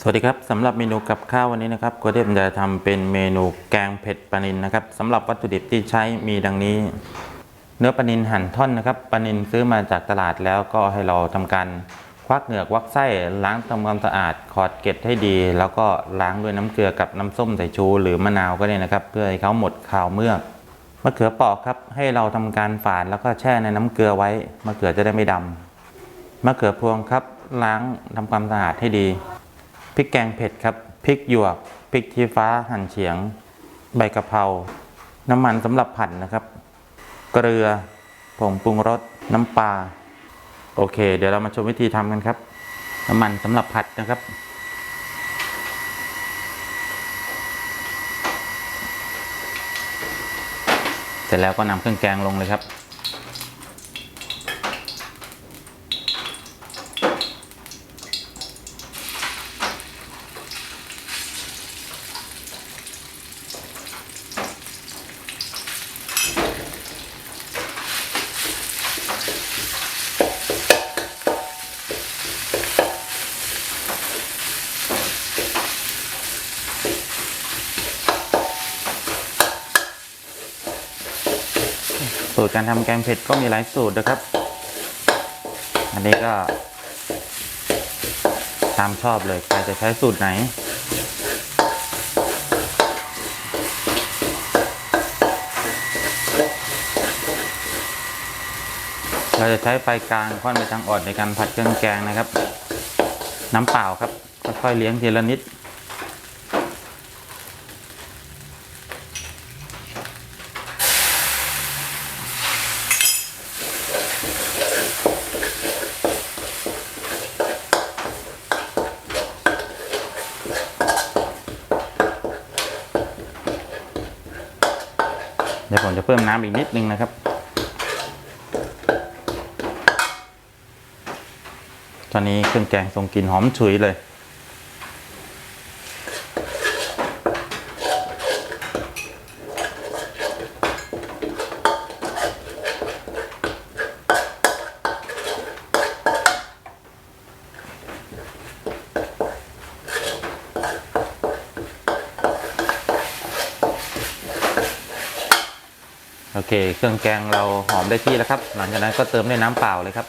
สวัสดีครับสำหรับเมนูกับข้าววันนี้นะครับก็เดมจะทำเป็นเมนูแกงเผ็ดปลานิลนะครับสำหรับวัตถุดิบที่ใช้มีดังนี้ เนื้อปลานิลหั่นท่อนนะครับปลานิลซื้อมาจากตลาดแล้วก็ให้เราทำการควักเหงือกวักไส้ล้างทำความสะอาดขอดเกล็ดให้ดี แล้วก็ล้างด้วยน้ำเกลือกับน้ำส้มสายชู หรือมะนาวก็ได้นะครับ เพื่อให้เขาหมดข่าวเมือกมะเขือเปอกครับให้เราทำการฝานแล้วก็แช่ในน้ำเกลือไว้มะเขือจะได้ไม่ดำมะเขือพวงครับล้างทำความสะอาดให้ดี พริกแกงเผ็ดครับพริกหยวกพริกชี้ฟ้าหั่นเฉียง ใบกะเพราน้ำมันสำหรับผัดนะครับ เกลือผงปรุงรสน้ำปลาโอเค เดี๋ยวเรามาชมวิธีทำกันครับ น้ำมันสำหรับผัดนะครับเสร็จแล้วก็นำเครื่องแกงลงเลยครับ สูตรการทำแกงเผ็ดก็มีหลายสูตรนะครับ อันนี้ก็ตามชอบเลยใครจะใช้สูตรไหน เราจะใช้ไฟกลางค่อนไปทางอ่อนในการผัดเครื่องแกงนะครับ น้ำเปล่าครับค่อยๆเลี้ยงทีละนิด จะเพิ่มน้ำอีกนิดนึงนะครับ ตอนนี้เครื่องแกงทรงกลิ่นหอมฉุยเลย โอเค เครื่องแกงเราหอมได้ที่แล้วครับ หลังจากนั้นก็เติมด้วยน้ำเปล่าเลยครับ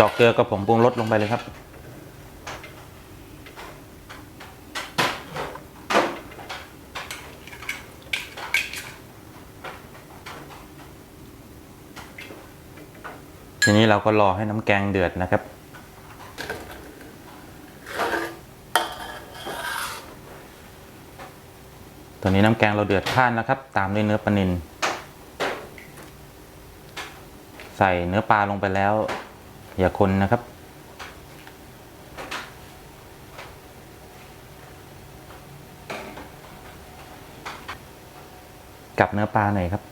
ดอกเกลือกับผงปรุงรสลงไปเลยครับ ทีนี้เราก็รอให้น้ำแกงเดือดนะครับ ตอนนี้น้ำแกงเราเดือดข้านแล้วครับ ตามด้วยเนื้อปลานิลใส่เนื้อปลาลงไปแล้ว อย่าคนนะครับกลับเนื้อปลาหน่อยครับ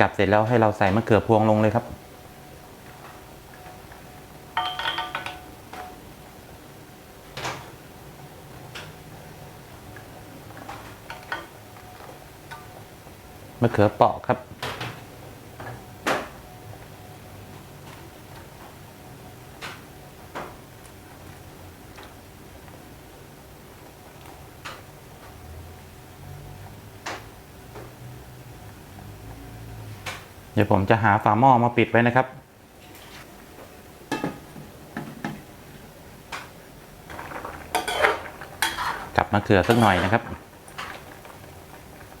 กลับเสร็จแล้วให้เราใส่มะเขือพวงลงเลยครับ มะเขือเปราะครับ เดี๋ยวผมจะหาฝาหม้อมาปิดไว้นะครับ กลับมะเขือสักหน่อยนะครับ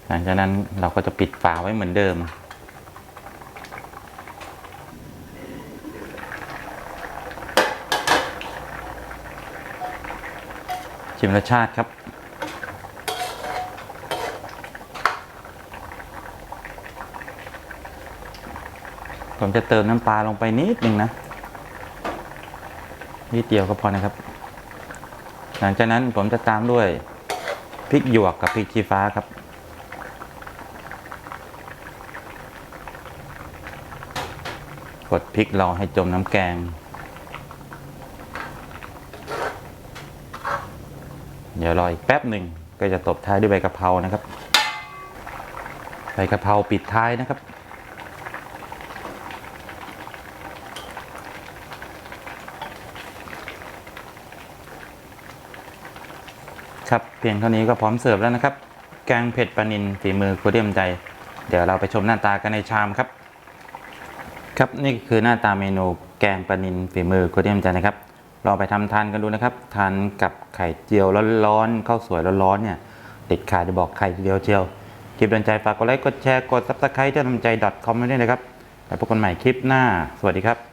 หลังจากนั้นเราก็จะปิดฝาไว้เหมือนเดิม ชิมรสชาติครับ ผมจะเติมน้ำปลาลงไปนิดนึงนะ นิดเดียวก็พอนะครับ หลังจากนั้นผมจะตามด้วยพริกหยวกกับพริกชี้ฟ้าครับ กดพริกเราให้จมน้ำแกง เดี๋ยวรออีกแป๊บหนึ่งก็จะตบท้ายด้วยใบกะเพรานะครับ ใบกะเพราปิดท้ายนะครับ ครับเพียงเท่านี้ก็พร้อมเสิร์ฟแล้วนะครับ แกงเผ็ดปลานินฝีมือครูเดียมใจ เดี๋ยวเราไปชมหน้าตากันในชามครับ ครับนี่คือหน้าตาเมนูแกงปลานินฝีมือครูเดียมใจนะครับลองไปทำทานกันดูนะครับ ทานกับไข่เจียวร้อนๆข้าวสวยร้อนๆเนี่ยติดขาจะบอกไข่เดียวเจียวคลิปดนใจฝากกดไลค์กดแชร์กดซับสไครต์ที่ทำใจ .com ไว้ด้วยนะครับแล้วพบกันใหม่คลิปหน้า สวัสดีครับ